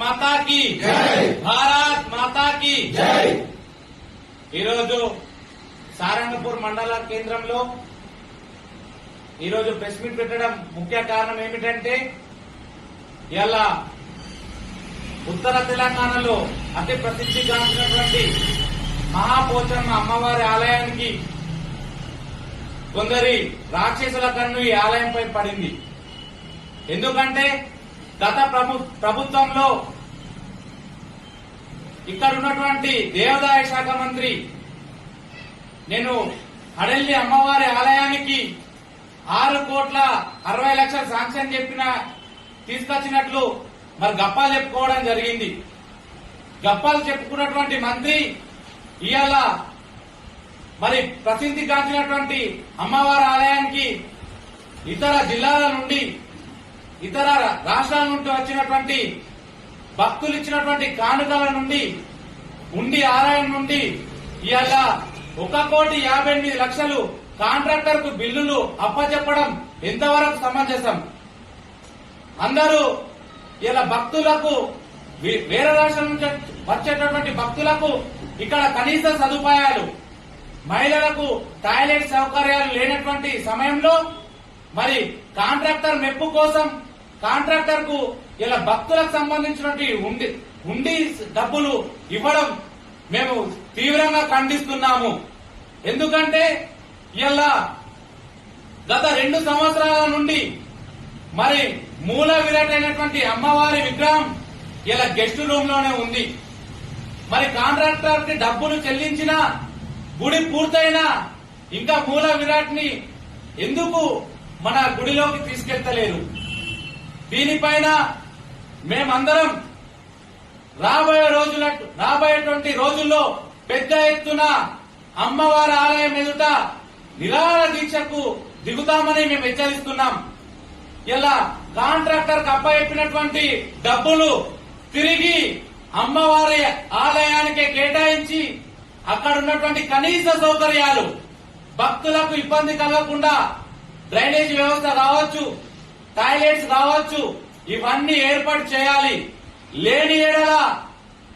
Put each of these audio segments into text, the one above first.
మాతా కి. భారత్ మాతా కి. ఈరోజు సారంగపూర్ మండల కేంద్రంలో ఈరోజు ప్రెస్ మీట్ పెట్టడం ముఖ్య కారణం ఏమిటంటే ఇలా ఉత్తర తెలంగాణలో అతి ప్రసిద్ధిగాంచినటువంటి మహాపోచమ్మ అమ్మవారి ఆలయానికి కొందరి రాక్షసుల కన్ను ఈ ఆలయంపై పడింది. ఎందుకంటే గత ప్రభుత్వంలో ఇక్కడ ఉన్నటువంటి దేవాదాయ శాఖ మంత్రి నేను అడల్లి అమ్మవారి ఆలయానికి ఆరు కోట్ల అరవై లక్షల శాంక్షన్ చెప్పిన తీసుకొచ్చినట్లు మరి గప్పాలు చెప్పుకోవడం జరిగింది. గప్పాలు చెప్పుకున్నటువంటి మంత్రి ఇవాళ మరి ప్రసిద్ధి గాంచినటువంటి అమ్మవారి ఆలయానికి ఇతర జిల్లాల నుండి ఇతర రాష్ట్రాల నుండి వచ్చినటువంటి భక్తులు ఇచ్చినటువంటి కానుకల నుండి ఉండి ఆదాయం నుండి ఇవాళ ఒక కోటి యాభై ఎనిమిది లక్షలు కాంట్రాక్టర్కు బిల్లులు అప్పచెప్పడం ఎంతవరకు సమంజసం? అందరూ ఇలా భక్తులకు వేరే రాష్ట్రం నుంచి వచ్చేటటువంటి భక్తులకు ఇక్కడ కనీస సదుపాయాలు మహిళలకు టాయిలెట్ సౌకర్యాలు లేనటువంటి సమయంలో మరి కాంట్రాక్టర్ మెప్పు కోసం కాంట్రాక్టర్కు ఇలా భక్తులకు సంబంధించినటువంటి ఉండి ఉండి డబ్బులు ఇవ్వడం మేము తీవ్రంగా ఖండిస్తున్నాము. ఎందుకంటే ఇలా గత రెండు సంవత్సరాల నుండి మరి మూల విరాట్ అయినటువంటి అమ్మవారి విగ్రహం ఇలా గెస్ట్ రూమ్లోనే ఉంది. మరి కాంట్రాక్టర్కి డబ్బులు చెల్లించినా గుడి పూర్తయినా ఇంకా మూల విరాట్ని ఎందుకు మన గుడిలోకి తీసుకెళ్తలేరు? దీనిపైన మేమందరం రాబోయే రోజుల రాబోయేటువంటి రోజుల్లో పెద్ద ఎత్తున అమ్మవారి ఆలయం ఎదుట నిరాహార దీక్షకు దిగుతామని మేము హెచ్చరిస్తున్నాం. ఇలా కాంట్రాక్టర్ కప్ప చెప్పినటువంటి డబ్బులు తిరిగి అమ్మవారి ఆలయానికి కేటాయించి అక్కడ ఉన్నటువంటి కనీస సౌకర్యాలు భక్తులకు ఇబ్బంది కలగకుండా డ్రైనేజ్ వ్యవస్థ కావచ్చు టాయిలెట్స్ కావచ్చు ఇవన్నీ ఏర్పాటు చేయాలి. లేని ఏడల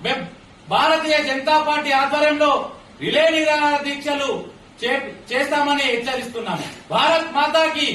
మేం భారతీయ జనతా పార్టీ ఆధ్వర్యంలో రిలే నిరాహార దీక్షలు చే- చేస్తామని హెచ్చరిస్తున్నాము భారత్ మాతాకి